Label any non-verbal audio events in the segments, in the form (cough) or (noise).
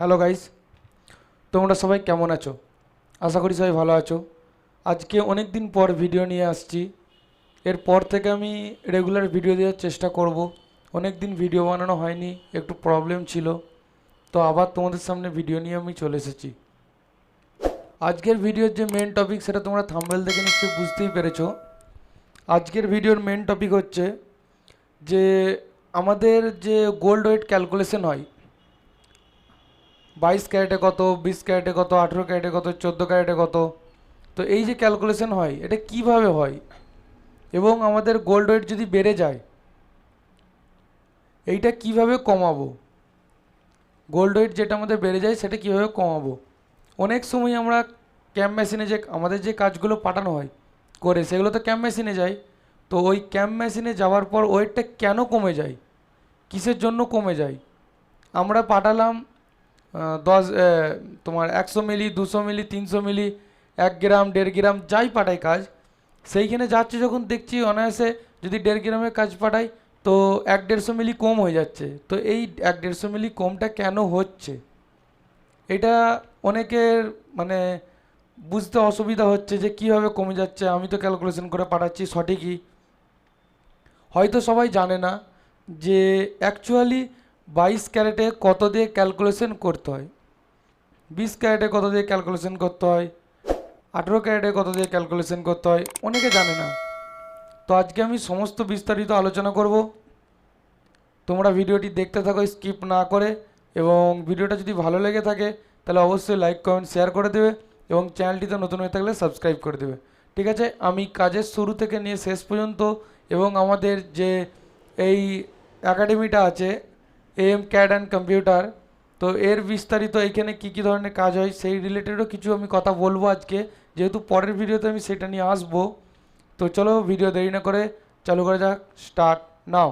Hello guys তোমরা সবাই কেমন আছো? আশা করি সবাই ভালো আছো। আজকে অনেক দিন পর ভিডিও নিয়ে আসছি। এরপর থেকে আমি রেগুলার ভিডিও দেওয়ার চেষ্টা করব। অনেক দিন ভিডিও বানানো হয়নি, একটু প্রবলেম ছিল। তো আবার তোমাদের সামনে ভিডিও নিয়ে আমি চলে এসেছি। আজকের ভিডিওর যে মেন টপিক সেটা তোমরা থাম্বেল দেখে নিশ্চয়ই বুঝতেই পেরেছ। আজকের ভিডিওর মেন টপিক হচ্ছে যে, আমাদের যে গোল্ড ওয়েট ক্যালকুলেশন হয় বাইশ ক্যারেটে কত, বিশ ক্যারেটে কত, আঠেরো ক্যারেটে কত, চোদ্দ ক্যারেটে কত? তো এই যে ক্যালকুলেশন হয়, এটা কীভাবে হয়? এবং আমাদের গোল্ড ওয়েট যদি বেড়ে যায়, এইটা কীভাবে কমাবো? গোল্ড ওয়েট যেটা আমাদের বেড়ে যায়, সেটা কীভাবে কমাবো? অনেক সময় আমরা ক্যাম্প মেশিনে যে, আমাদের যে কাজগুলো পাঠানো হয়, করে, সেগুলো তো ক্যাম্প মেশিনে যায়। তো ওই ক্যাম্প মেশিনে যাওয়ার পর ওয়েটটা কেন কমে যায়? কিসের জন্য কমে যায়? আমরা পাঠালাম দশ তোমার একশো মিলি, দুশো মিলি, তিনশো মিলি, এক গ্রাম, দেড় গ্রাম যাই পাঠায় কাজ। সেইখানে যাচ্ছে যখন দেখছি অনায়াসে যদি দেড় গ্রামের কাজ পাঠাই, তো এক দেড়শো মিলি কম হয়ে যাচ্ছে। তো এই এক দেড়শো মিলি কমটা কেন হচ্ছে? এটা অনেকের মানে বুঝতে অসুবিধা হচ্ছে যে কীভাবে কমে যাচ্ছে। আমি তো ক্যালকুলেশন করে পাঠাচ্ছি সঠিকই। হয়তো সবাই জানে না যে অ্যাকচুয়ালি বাইশ ক্যারেটে কত দিয়ে ক্যালকুলেশন করতে হয়? বিশ ক্যারেটে কত দিয়ে ক্যালকুলেশন করতে হয়? আঠেরো ক্যারেটে কত দিয়ে ক্যালকুলেশন করতে হয়? অনেকে জানে না। তো আজকে আমি সমস্ত বিস্তারিত আলোচনা করব। তোমরা ভিডিওটি দেখতে থাকো, স্কিপ না করে, এবং ভিডিওটা যদি ভালো লেগে থাকে, তাহলে অবশ্যই লাইক, কমেন্ট, শেয়ার করে দেবে, এবং চ্যানেলটিতে নতুন হয়ে থাকলে সাবস্ক্রাইব করে দেবে। ঠিক আছে, আমি কাজের শুরু থেকে নিয়ে শেষ পর্যন্ত, এবং আমাদের যে এই একাডেমিটা আছে এম ক্যাড অ্যান্ড কম্পিউটার তো এর বিস্তারিত এখানে কী কী ধরনের কাজ হয় সেই রিলেটেডও কিছু আমি কথা বলব আজকে। যেহেতু পরের ভিডিওতে আমি সেটা নিয়ে আসব। তো চলো ভিডিও দেরি না করে চালু করে যাক স্টার্ট নাও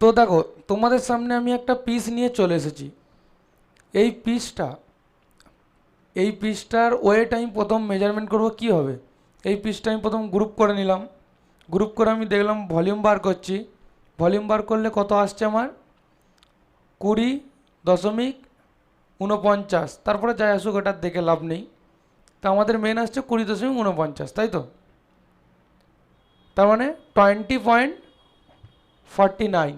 তো দেখো, তোমাদের সামনে আমি একটা পিস নিয়ে চলে এসেছি। এই পিসটা এই পিসটার ওয়েট আমি প্রথম মেজারমেন্ট করব কি হবে? এই পিসটা আমি প্রথম গ্রুপ করে নিলাম। গ্রুপ করে আমি দেখলাম ভলিউম বার করছি। ভলিউম বার করলে কত আসছে আমার? কুড়ি দশমিক উনপঞ্চাশ তারপরে যাই আসুক, ওটার দেখে লাভ নেই। তা আমাদের মেন আসছে কুড়ি দশমিক উনপঞ্চাশ তাই তো? তার মানে টোয়েন্টি পয়েন্ট ফর্টি নাইন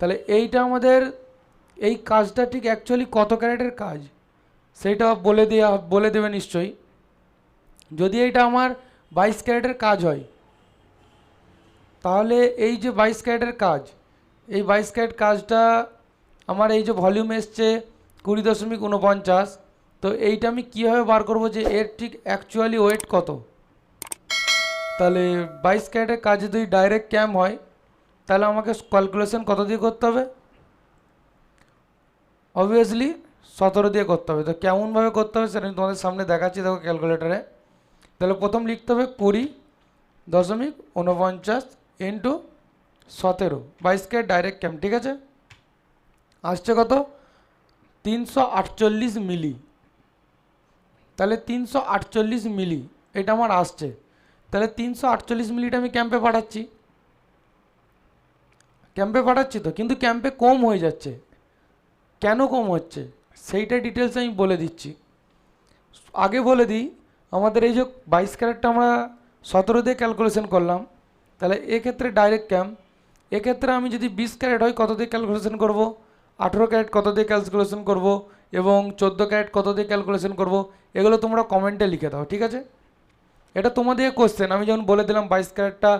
তাহলে এইটা আমাদের এই কাজটা ঠিক অ্যাকচুয়ালি কত ক্যারেটের কাজ? সেটা বলে দেওয়া বলে দেবে নিশ্চয়ই। যদি এইটা আমার বাইশ ক্যারেটের কাজ হয়, তাহলে এই যে বাইশ ক্যারেটের কাজ, এই বাইশ ক্যারেট কাজটা আমার এই যে ভলিউম এসছে কুড়ি দশমিক উনপঞ্চাশ তো এইটা আমি কীভাবে বার করব যে এর ঠিক অ্যাকচুয়ালি ওয়েট কত? তাহলে বাইশ ক্যারেটের কাজ যদি ডাইরেক্ট ক্যাম হয়, তাহলে আমাকে ক্যালকুলেশন কত দিয়ে করতে হবে? অবভিয়াসলি সতেরো দিয়ে করতে হবে। তো কেমনভাবে করতে হবে সেটা আমি তোমাদের সামনে দেখাচ্ছি, দেখো ক্যালকুলেটারে তাহলে প্রথম লিখতে হবে কুড়ি দশমিক উনপঞ্চাশ ইন্টু সতেরো বাইশ কে ডাইরেক্ট ক্যাম্প ঠিক আছে? আসছে কত? তিনশো আটচল্লিশ মিলি। তাহলে তিনশো আটচল্লিশ মিলি, এটা আমার আসছে। তাহলে তিনশো আটচল্লিশ মিলিটা আমি ক্যাম্পে পাঠাচ্ছি। ক্যাম্পে পাঠাচ্ছি তো, কিন্তু ক্যাম্পে কম হয়ে যাচ্ছে। কেন কম হচ্ছে? সেইটা ডিটেলস আমি বলে দিচ্ছি। আগে বলে দিই, আমাদের এই যে বাইশ ক্যারেটটা আমরা সতেরো দিয়ে ক্যালকুলেশন করলাম, তাহলে এক্ষেত্রে ডাইরেক্ট ক্যাম্প এক্ষেত্রে আমি যদি বিশ ক্যারেট হয়, কত দিয়ে ক্যালকুলেশন করব? আঠেরো ক্যারেট কত দিয়ে ক্যালকুলেশন করব? এবং চোদ্দ ক্যারেট কত দিয়ে ক্যালকুলেশন করব? এগুলো তোমরা কমেন্টে লিখে দাও, ঠিক আছে? এটা তোমাদের কোশ্চেন আমি যখন বলে দিলাম বাইশ ক্যারেটটা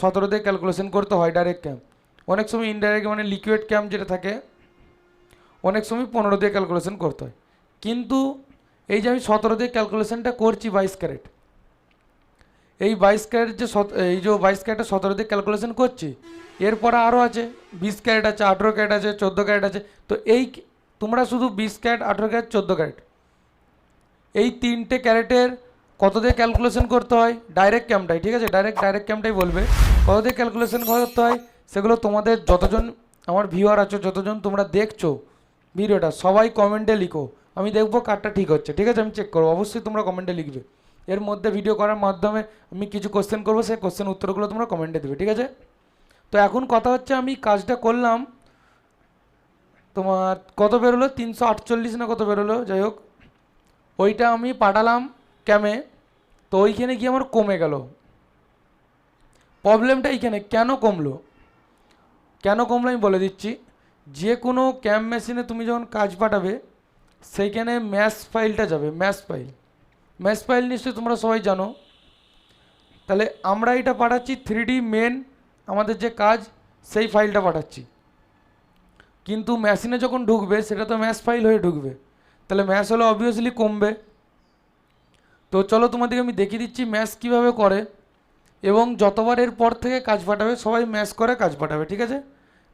সতেরো দিয়ে ক্যালকুলেশন করতে হয় ডাইরেক্ট ক্যাম্প অনেক সময় ইনডাইরেক্ট মানে লিকুইড ক্যাম্প যেটা থাকে অনেক সময় পনেরো দিয়ে ক্যালকুলেশন করতে হয়। কিন্তু এই যে আমি সতেরো দিয়ে ক্যালকুলেশনটা করছি বাইশ ক্যারেট, এই বাইশ ক্যারেট যে এই যে বাইশ ক্যারেটে সতেরো দিয়ে ক্যালকুলেশন করছি, এরপরে আরও আছে, বিশ ক্যারেট আছে, আঠেরো ক্যারেট আছে, চোদ্দ ক্যারেট আছে, তো এই তোমরা শুধু বিশ ক্যারেট, আঠেরো ক্যারেট, চোদ্দ ক্যারেট, এই তিনটে ক্যারেটের কত দিয়ে ক্যালকুলেশন করতে হয়? ডাইরেক্ট ক্যাম্পটাই ঠিক আছে? ডাইরেক্ট ডাইরেক্ট ক্যাম্পটাই বলবে। কত দিয়ে ক্যালকুলেশন করতে হয়? সেগুলো তোমাদের যতজন আমার ভিউয়ার আছো, যতজন তোমরা দেখছ ভিডিওটা, সবাই কমেন্টে লিখো। আমি দেখব কারটা ঠিক হচ্ছে। ঠিক আছে, আমি চেক করব। অবশ্যই তোমরা কমেন্টে লিখবে। এর মধ্যে ভিডিও করার মাধ্যমে আমি কিছু কোশ্চেন করব, সেই কোশ্চেন উত্তরগুলো তোমরা কমেন্টে দেবে। ঠিক আছে? তো এখন কথা হচ্ছে, আমি কাজটা করলাম। তোমার কত বেরোলো? তিনশো আটচল্লিশ না কত বেরোলো? যাই হোক, ওইটা আমি পাঠালাম ক্যামে। তো ওইখানে গিয়ে আমার কমে গেল। প্রবলেমটা এইখানে, কেন কমলো? কেন কমলো আমি বলে দিচ্ছি। যে কোনো ক্যাম মেশিনে তুমি যখন কাজ পাঠাবে, সেইখানে ম্যাশ ফাইলটা যাবে ম্যাশ ফাইল ম্যাশ ফাইল নিশ্চয়ই তোমরা সবাই জানো। তাহলে আমরা এটা পাঠাচ্ছি থ্রি মেন আমাদের যে কাজ, সেই ফাইলটা পাঠাচ্ছি। কিন্তু মেশিনে যখন ঢুকবে, সেটা তো ম্যাশ ফাইল হয়ে ঢুকবে। তাহলে ম্যাশ হলে অবভিয়াসলি কমবে। তো চলো তোমাদেরকে আমি দেখিয়ে দিচ্ছি ম্যাশ কীভাবে করে। এবং যতবার এর পর থেকে কাজ পাঠাবে, সবাই ম্যাশ করে কাজ পাঠাবে, ঠিক আছে?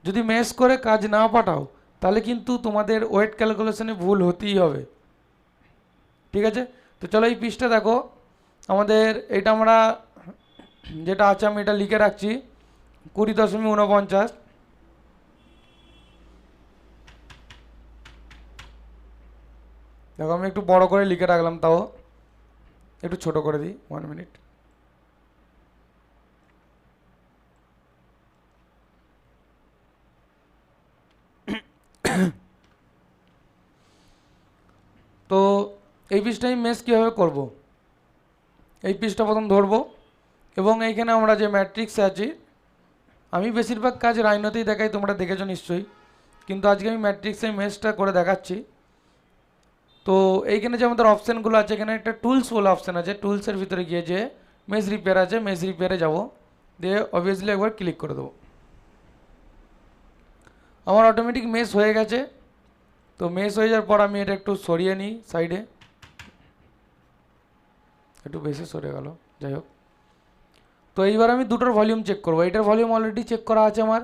যদি ম্যাশ করে কাজ না পাঠাও, তাহলে কিন্তু তোমাদের ওয়েট ক্যালকুলেশনে ভুল হতেই হবে। ঠিক আছে? তো চলো এই পিসটা দেখো। আমাদের এটা আমরা যেটা আছে আমি এটা লিখে রাখছি। কুড়ি দশমিক উনপঞ্চাশ দেখো আমি একটু বড় করে লিখে রাখলাম তাও। একটু ছোট করে দিই ওয়ান মিনিট (coughs) তো এই পিসটা আমি মেস কীভাবে করব? এই পিসটা প্রথম ধরবো এবং এইখানে আমরা যে ম্যাট্রিক্স আছে, আমি বেশিরভাগ কাজ রাইনতেই দেখাই, তোমরা দেখেছ নিশ্চয়ই। কিন্তু আজকে আমি ম্যাট্রিক্সে মেসটা করে দেখাচ্ছি। তো এইখানে যে আমাদের অপশানগুলো আছে, এখানে একটা টুলস বলে অপশান আছে টুলসের ভিতরে গিয়ে যে মেস রিপেয়ার আছে মেস রিপেয়ারে যাব। দিয়ে অবভিয়াসলি একবার ক্লিক করে দেবো। আমার অটোমেটিক মেস হয়ে গেছে। তো মেস হয়ে যাওয়ার পর আমি এটা একটু সরিয়ে নিই সাইডে একটু বেশি সরে গেল, যাই হোক। তো এইবার আমি দুটোর ভলিউম চেক করব। এটার ভলিউম অলরেডি চেক করা আছে আমার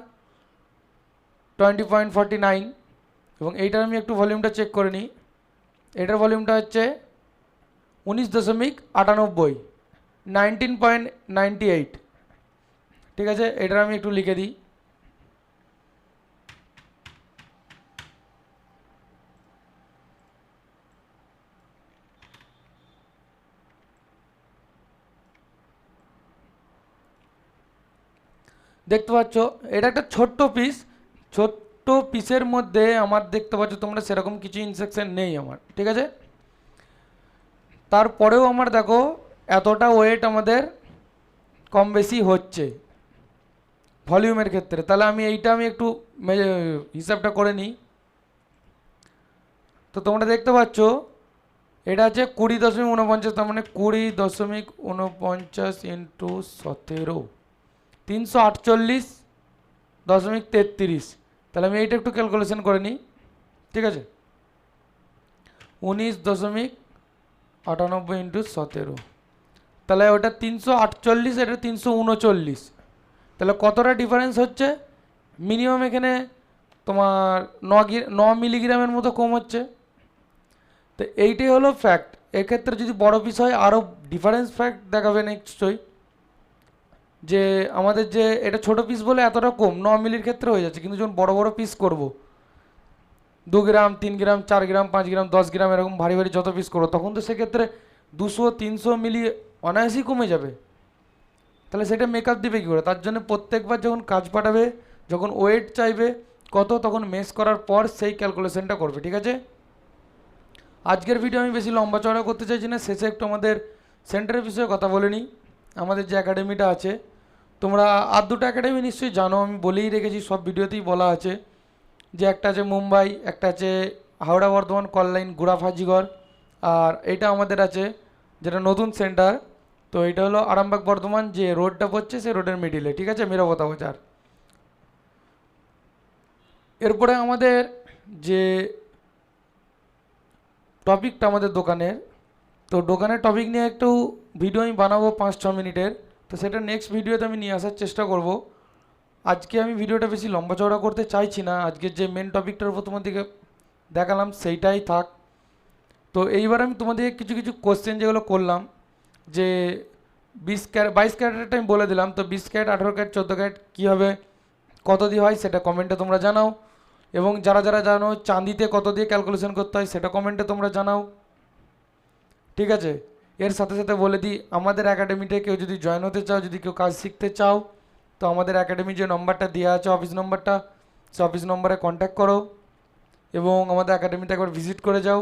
টোয়েন্টি পয়েন্ট ফর্টি নাইন এবং এইটার আমি একটু ভলিউমটা চেক করে নিই। এটার ভলিউমটা হচ্ছে উনিশ দশমিক আটানব্বই নাইনটিন পয়েন্ট নাইনটি এইট ঠিক আছে? এটার আমি একটু লিখে দিই। দেখতে পাচ্ছ, এটা একটা ছোট্ট পিস ছোট্ট পিসের মধ্যে আমার দেখতে পাচ্ছ তোমরা সেরকম কিছু ইনসেকশন নেই আমার, ঠিক আছে? তারপরেও আমার দেখো, এতটা ওয়েট আমাদের কম বেশি হচ্ছে ভলিউমের ক্ষেত্রে। তাহলে আমি এইটা আমি একটু হিসাবটা করে নিই। তো তোমরা দেখতে পাচ্ছ, এটা আছে কুড়ি দশমিক উনপঞ্চাশ তার মানে কুড়ি দশমিক উনপঞ্চাশ ইন্টু সতেরো। তিনশো আটচল্লিশ দশমিক তেত্রিশ। তাহলে আমি এইটা একটু ক্যালকুলেশন করে নিই। ঠিক আছে? উনিশ দশমিক আটানব্বই ইন্টু সতেরো। তাহলে ওটা তিনশো আটচল্লিশ এটা তিনশো উনচল্লিশ। তাহলে কতটা ডিফারেন্স হচ্ছে? মিনিমাম এখানে তোমার ন মিলিগ্রামের মতো কম হচ্ছে। তো এইটাই হলো ফ্যাক্ট এক্ষেত্রে যদি বড় হয় আরও ডিফারেন্স ফ্যাক্ট দেখাবে নিশ্চয়ই। যে আমাদের যে এটা ছোট পিস বলে এতটা কম, ন মিলির ক্ষেত্রে হয়ে যাচ্ছে, কিন্তু যখন বড় বড় পিস করব, দু গ্রাম, তিন গ্রাম, চার গ্রাম, পাঁচ গ্রাম, দশ গ্রাম এরকম ভারী ভারী যত পিস করব, তখন তো সেক্ষেত্রে দুশো, তিনশো মিলি অনায়াসই কমে যাবে। তাহলে সেটা মেকআপ দিবে কী করে? তার জন্য প্রত্যেকবার যখন কাজ পাঠাবে, যখন ওয়েট চাইবে, কত তখন মেস করার পর সেই ক্যালকুলেশনটা করবে, ঠিক আছে? আজকের ভিডিও আমি বেশি লম্বা চড়া করতে চাইছি না, শেষে একটু আমাদের সেন্টারের বিষয়ে কথা বলে নিই। আমাদের যে একাডেমিটা আছে তোমরা আর দুটো একাডেমি নিশ্চয়ই জানো, আমি বলেই রেখেছি, সব ভিডিওতেই বলা আছে। যে একটা আছে মুম্বাই, একটা আছে হাওড়া বর্ধমান কললাইন গুড়াফাজিগড় আর এটা আমাদের আছে যেটা নতুন সেন্টার তো এটা হলো আরামবাগ, বর্ধমান, যে রোডটা পড়ছে সেই রোডের মিডিলে ঠিক আছে? মিরাবতা বাজার। এরপরে আমাদের যে টপিকটা আমাদের দোকানের, তো দোকানের টপিক নিয়ে একটু ভিডিও আমি বানাবো পাঁচ ছ মিনিটের। তো সেটা নেক্সট ভিডিওতে আমি নিয়ে আসার চেষ্টা করব। আজকে আমি ভিডিওটা বেশি লম্বা চওড়া করতে চাইছি না। আজকের যে মেন টপিকটার উপর তোমাদেরকে দেখালাম সেইটাই থাক। তো এইবার আমি তোমাদেরকে কিছু কিছু কোশ্চেন যেগুলো করলাম, যে বিশ ক্যারেট বাইশ ক্যারেটটা আমি বলে দিলাম, তো বিশ ক্যারেট, আঠেরো ক্যারেট, চোদ্দ ক্যারেট কীভাবে, কত দিয়ে হয় সেটা কমেন্টে তোমরা জানাও। এবং যারা যারা জানো চাঁদিতে কত দিয়ে ক্যালকুলেশন করতে হয় সেটা কমেন্টে তোমরা জানাও। ঠিক আছে? এর সাথে সাথে বলে দিই, আমাদের একাডেমিতে কেউ যদি জয়েন হতে চাও, যদি কেউ কাজ শিখতে চাও, তো আমাদের একাডেমির যে নম্বরটা দেওয়া আছে অফিস নম্বরটা সে অফিস নম্বরে কন্ট্যাক্ট করো এবং আমাদের একাডেমিতে একবার ভিজিট করে যাও,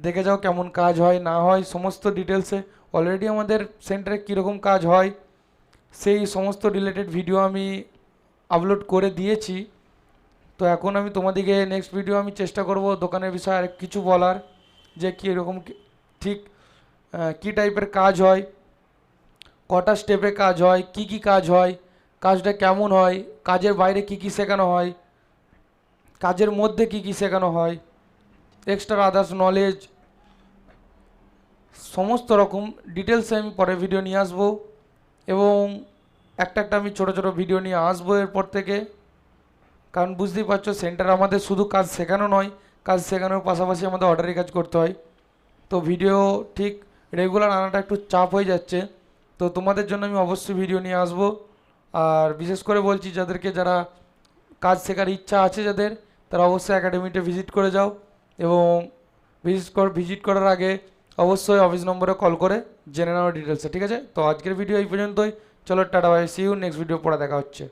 দেখে যাও কেমন কাজ হয়, না হয়, সমস্ত ডিটেলসে অলরেডি আমাদের সেন্টারে কীরকম কাজ হয়, সেই সমস্ত রিলেটেড ভিডিও আমি আপলোড করে দিয়েছি। তো এখন আমি তোমাদেরকে নেক্সট ভিডিও আমি চেষ্টা করব দোকানের বিষয়ে আরেক কিছু বলার, যে কীরকম ঠিক কী টাইপের কাজ হয়? কটা স্টেপে কাজ হয়? কি কি কাজ হয়? কাজটা কেমন হয়? কাজের বাইরে কি কি শেখানো হয়? কাজের মধ্যে কি কি শেখানো হয়? এক্সট্রা আদার্স নলেজ সমস্ত রকম ডিটেলসে আমি পরে ভিডিও নিয়ে আসব। এবং একটা একটা আমি ছোটো ছোটো ভিডিও নিয়ে আসব এরপর থেকে। কারণ বুঝতেই পারছ সেন্টার আমাদের শুধু কাজ শেখানো নয়, কাজ শেখানোর পাশাপাশি আমাদের অর্ডারি কাজ করতে হয়। তো ভিডিও ঠিক রেগুলার আনাটা একটু চাপ হয়ে যাচ্ছে। তো তোমাদের জন্য আমি অবশ্যই ভিডিও নিয়ে আসব। আর বিশেষ করে বলছি, যাদেরকে যারা কাজ শেখার ইচ্ছা আছে যাদের, তারা অবশ্যই একাডেমিতে ভিজিট করে যাও। এবং ভিজিট কর ভিজিট করার আগে অবশ্যই অফিস নম্বরে কল করে জেনে নেওয়া ডিটেলসে ঠিক আছে? তো আজকের ভিডিও এই পর্যন্তই। চলো, tata bye see you next video পরে দেখা হচ্ছে।